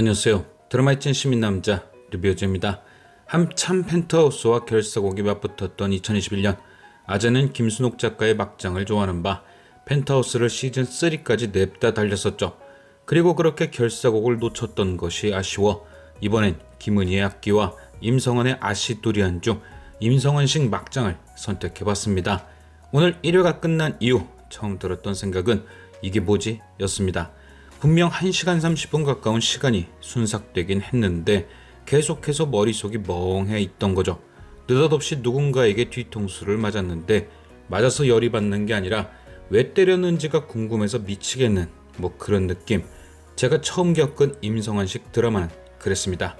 안녕하세요. 드라마의 찐 시민 남자 류비오즈입니다. 한참 펜트하우스와 결사곡이 맞붙었던 2021년 아재는 김순옥 작가의 막장을 좋아하는 바 펜트하우스를 시즌 3까지 냅다 달렸었죠. 그리고 그렇게 결사곡을 놓쳤던 것이 아쉬워 이번엔 김은희의 악기와 임성원의 아시두리안 중 임성원식 막장을 선택해봤습니다. 오늘 1회가 끝난 이후 처음 들었던 생각은 이게 뭐지? 였습니다. 분명 1시간 30분 가까운 시간이 순삭되긴 했는데 계속해서 머릿속이 멍해 있던 거죠. 느닷없이 누군가에게 뒤통수를 맞았는데 맞아서 열이 받는 게 아니라 왜 때렸는지가 궁금해서 미치겠는 뭐 그런 느낌. 제가 처음 겪은 임성환식 드라마는 그랬습니다.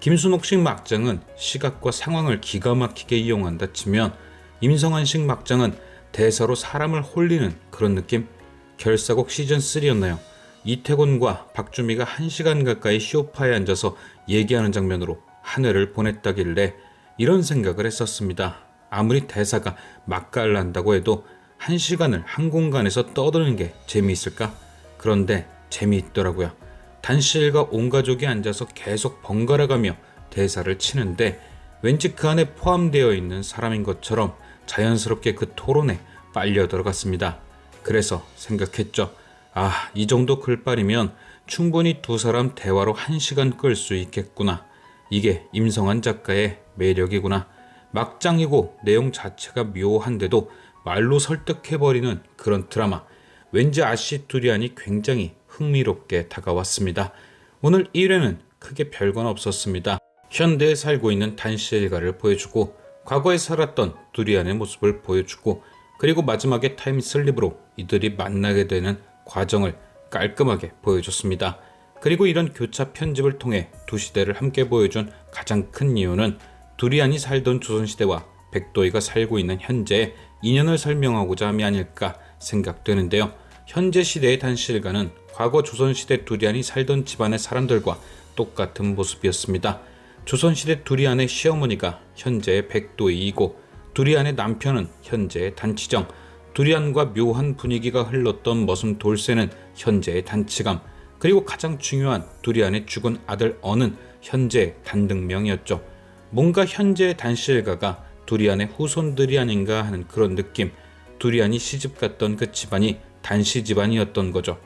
김순옥식 막장은 시각과 상황을 기가 막히게 이용한다 치면 임성환식 막장은 대사로 사람을 홀리는 그런 느낌? 결사곡 시즌 3였나요? 이태곤과 박주미가 1시간 가까이 쇼파에 앉아서 얘기하는 장면으로 한 회를 보냈다길래 이런 생각을 했었습니다. 아무리 대사가 맛깔난다고 해도 1시간을 한 공간에서 떠드는 게 재미있을까? 그런데 재미있더라고요. 단실과 온 가족이 앉아서 계속 번갈아가며 대사를 치는데 왠지 그 안에 포함되어 있는 사람인 것처럼 자연스럽게 그 토론에 빨려 들어갔습니다. 그래서 생각했죠. 아, 이 정도 글빨이면 충분히 두 사람 대화로 한 시간 끌 수 있겠구나. 이게 임성한 작가의 매력이구나. 막장이고 내용 자체가 묘한데도 말로 설득해버리는 그런 드라마. 왠지 아시투리안이 굉장히 흥미롭게 다가왔습니다. 오늘 1회는 크게 별건 없었습니다. 현대에 살고 있는 단시 일가를 보여주고 과거에 살았던 두리안의 모습을 보여주고 그리고 마지막에 타임슬립으로 이들이 만나게 되는 과정을 깔끔하게 보여줬습니다. 그리고 이런 교차 편집을 통해 두 시대를 함께 보여준 가장 큰 이유는 두리안이 살던 조선시대와 백도희가 살고 있는 현재의 인연을 설명하고자 함이 아닐까 생각되는데요. 현재 시대의 단실가는 과거 조선시대 두리안이 살던 집안의 사람들과 똑같은 모습이었습니다. 조선시대 두리안의 시어머니가 현재의 백도희이고 두리안의 남편은 현재의 단치정, 두리안과 묘한 분위기가 흘렀던 머슴 돌쇠는 현재의 단치감, 그리고 가장 중요한 두리안의 죽은 아들 언은 현재의 단등명이었죠. 뭔가 현재의 단실가가 두리안의 후손들이 아닌가 하는 그런 느낌. 두리안이 시집 갔던 그 집안이 단시 집안이었던 거죠.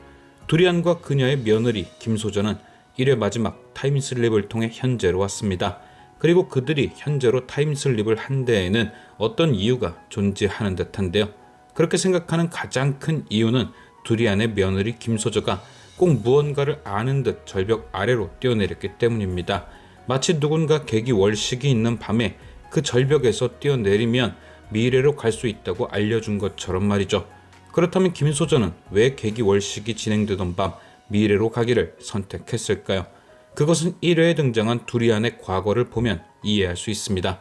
두리안과 그녀의 며느리 김소전은 1회 마지막 타임슬립을 통해 현재로 왔습니다. 그리고 그들이 현재로 타임슬립을 한 데에는 어떤 이유가 존재하는 듯한데요. 그렇게 생각하는 가장 큰 이유는 두리안의 며느리 김소저가 꼭 무언가를 아는 듯 절벽 아래로 뛰어내렸기 때문입니다. 마치 누군가 계기 월식이 있는 밤에 그 절벽에서 뛰어내리면 미래로 갈 수 있다고 알려준 것처럼 말이죠. 그렇다면 김소저는 왜 계기 월식이 진행되던 밤 미래로 가기를 선택했을까요? 그것은 1회에 등장한 두리안의 과거를 보면 이해할 수 있습니다.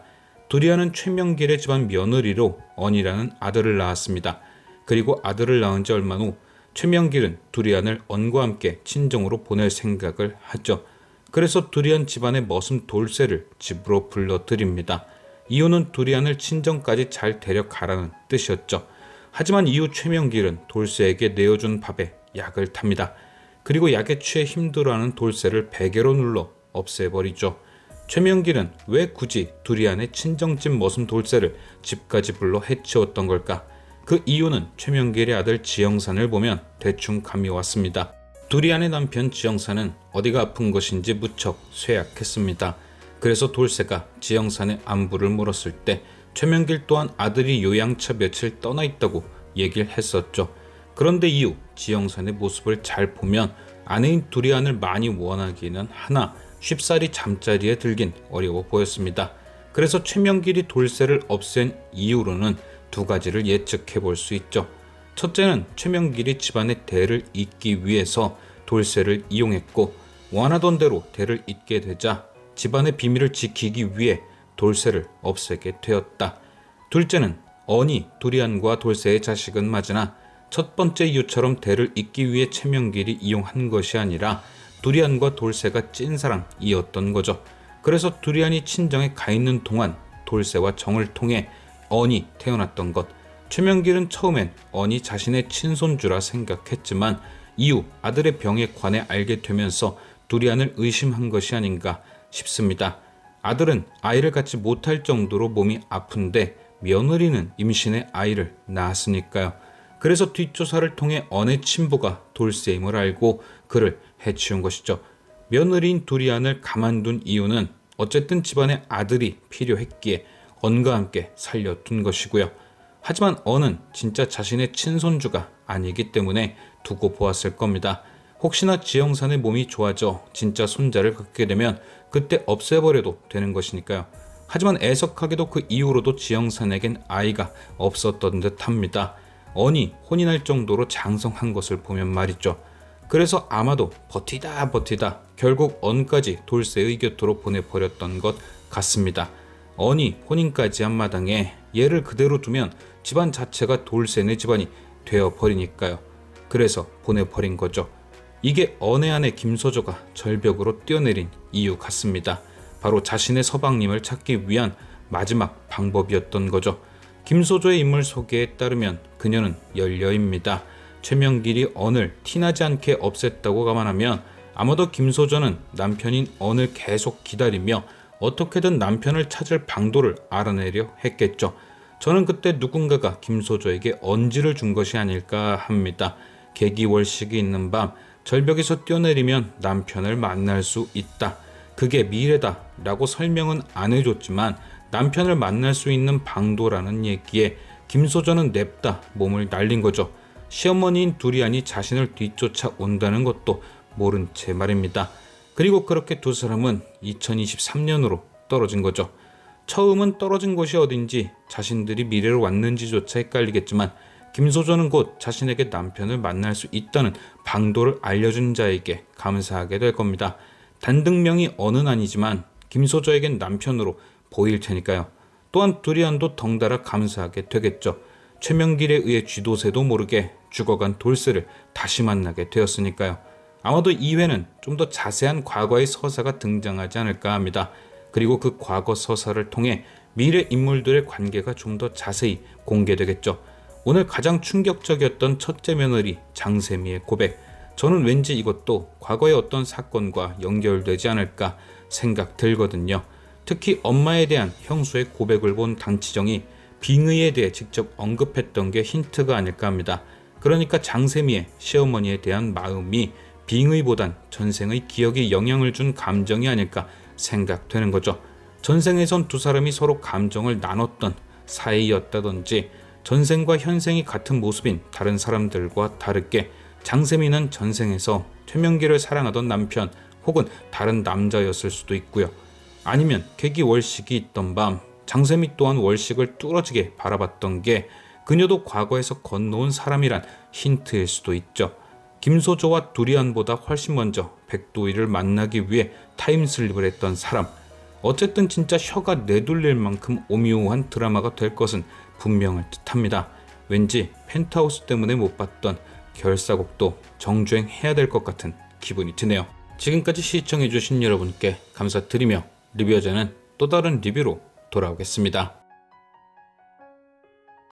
두리안은 최명길의 집안 며느리로 언이라는 아들을 낳았습니다. 그리고 아들을 낳은 지 얼마 후 최명길은 두리안을 언과 함께 친정으로 보낼 생각을 하죠. 그래서 두리안 집안의 머슴 돌쇠를 집으로 불러들입니다. 이유는 두리안을 친정까지 잘 데려가라는 뜻이었죠. 하지만 이후 최명길은 돌쇠에게 내어준 밥에 약을 탑니다. 그리고 약에 취해 힘들어하는 돌쇠를 베개로 눌러 없애버리죠. 최명길은 왜 굳이 두리안의 친정집 머슴 돌쇠를 집까지 불러 해치웠던 걸까? 그 이유는 최명길의 아들 지영산을 보면 대충 감이 왔습니다. 두리안의 남편 지영산은 어디가 아픈 것인지 무척 쇠약했습니다. 그래서 돌쇠가 지영산의 안부를 물었을 때 최명길 또한 아들이 요양차 며칠 떠나 있다고 얘기를 했었죠. 그런데 이후 지영산의 모습을 잘 보면 아내인 두리안을 많이 원하기는 하나 쉽사리 잠자리에 들긴 어려워 보였습니다. 그래서 최명길이 돌쇠를 없앤 이유로는 두 가지를 예측해 볼 수 있죠. 첫째는 최명길이 집안의 대를 잇기 위해서 돌쇠를 이용했고 원하던 대로 대를 잇게 되자 집안의 비밀을 지키기 위해 돌쇠를 없애게 되었다. 둘째는 언이 두리안과 돌쇠의 자식은 맞으나 첫 번째 이유처럼 대를 잇기 위해 최명길이 이용한 것이 아니라 두리안과 돌쇠가 찐사랑이었던 거죠. 그래서 두리안이 친정에 가 있는 동안 돌쇠와 정을 통해 언이 태어났던 것. 최명길은 처음엔 언이 자신의 친손주라 생각했지만 이후 아들의 병에 관해 알게 되면서 두리안을 의심한 것이 아닌가 싶습니다. 아들은 아이를 갖지 못할 정도로 몸이 아픈데 며느리는 임신해 아이를 낳았으니까요. 그래서 뒷조사를 통해 언의 친부가 돌쇠임을 알고 그를 해치운 것이죠. 며느리인 두리안을 가만둔 이유는 어쨌든 집안에 아들이 필요했기에 언과 함께 살려둔 것이고요. 하지만 언은 진짜 자신의 친손주가 아니기 때문에 두고 보았을 겁니다. 혹시나 지영산의 몸이 좋아져 진짜 손자를 갖게 되면 그때 없애버려도 되는 것이니까요. 하지만 애석하게도 그 이후로도 지영산에겐 아이가 없었던 듯 합니다. 언이 혼인할 정도로 장성한 것을 보면 말이죠. 그래서 아마도 버티다 버티다 결국 언까지 돌쇠의 곁으로 보내버렸던 것 같습니다. 언이 혼인까지 한 마당에 얘를 그대로 두면 집안 자체가 돌쇠네 집안이 되어버리니까요. 그래서 보내버린 거죠. 이게 언의 아내 김소조가 절벽으로 뛰어내린 이유 같습니다. 바로 자신의 서방님을 찾기 위한 마지막 방법이었던 거죠. 김소조의 인물 소개에 따르면 그녀는 연녀입니다. 최명길이 언을 티나지 않게 없앴다고 감안하면 아마도 김소조는 남편인 언을 계속 기다리며 어떻게든 남편을 찾을 방도를 알아내려 했겠죠. 저는 그때 누군가가 김소조에게 언지를 준 것이 아닐까 합니다. 계기월식이 있는 밤 절벽에서 뛰어내리면 남편을 만날 수 있다. 그게 미래다. 라고 설명은 안 해줬지만 남편을 만날 수 있는 방도라는 얘기에 김소전은 냅다 몸을 날린 거죠. 시어머니인 두리안이 자신을 뒤쫓아 온다는 것도 모른 채 말입니다. 그리고 그렇게 두 사람은 2023년으로 떨어진 거죠. 처음은 떨어진 곳이 어딘지 자신들이 미래로 왔는지조차 헷갈리겠지만 김소전은 곧 자신에게 남편을 만날 수 있다는 방도를 알려준 자에게 감사하게 될 겁니다. 단등명이 언은 아니지만 김소저에겐 남편으로 보일 테니까요. 또한 두리안도 덩달아 감사하게 되겠죠. 최명길에 의해 쥐도새도 모르게 죽어간 돌쇠를 다시 만나게 되었으니까요. 아마도 2회는 좀 더 자세한 과거의 서사가 등장하지 않을까 합니다. 그리고 그 과거 서사를 통해 미래 인물들의 관계가 좀 더 자세히 공개되겠죠. 오늘 가장 충격적이었던 첫째 며느리 장세미의 고백. 저는 왠지 이것도 과거의 어떤 사건과 연결되지 않을까 생각 들거든요. 특히 엄마에 대한 형수의 고백을 본 당치정이 빙의에 대해 직접 언급했던 게 힌트가 아닐까 합니다. 그러니까 장세미의 시어머니에 대한 마음이 빙의보단 전생의 기억에 영향을 준 감정이 아닐까 생각되는 거죠. 전생에선 두 사람이 서로 감정을 나눴던 사이였다든지 전생과 현생이 같은 모습인 다른 사람들과 다르게 장세미는 전생에서 최명기를 사랑하던 남편 혹은 다른 남자였을 수도 있고요. 아니면 계기월식이 있던 밤 장세미 또한 월식을 뚫어지게 바라봤던 게 그녀도 과거에서 건너온 사람이란 힌트일 수도 있죠. 김소조와 두리안보다 훨씬 먼저 백도희를 만나기 위해 타임슬립을 했던 사람. 어쨌든 진짜 혀가 내둘릴 만큼 오묘한 드라마가 될 것은 분명할 듯합니다. 왠지 펜트하우스 때문에 못 봤던 결사곡도 정주행해야 될 것 같은 기분이 드네요. 지금까지 시청해주신 여러분께 감사드리며 리뷰어제는 또 다른 리뷰로 돌아오겠습니다.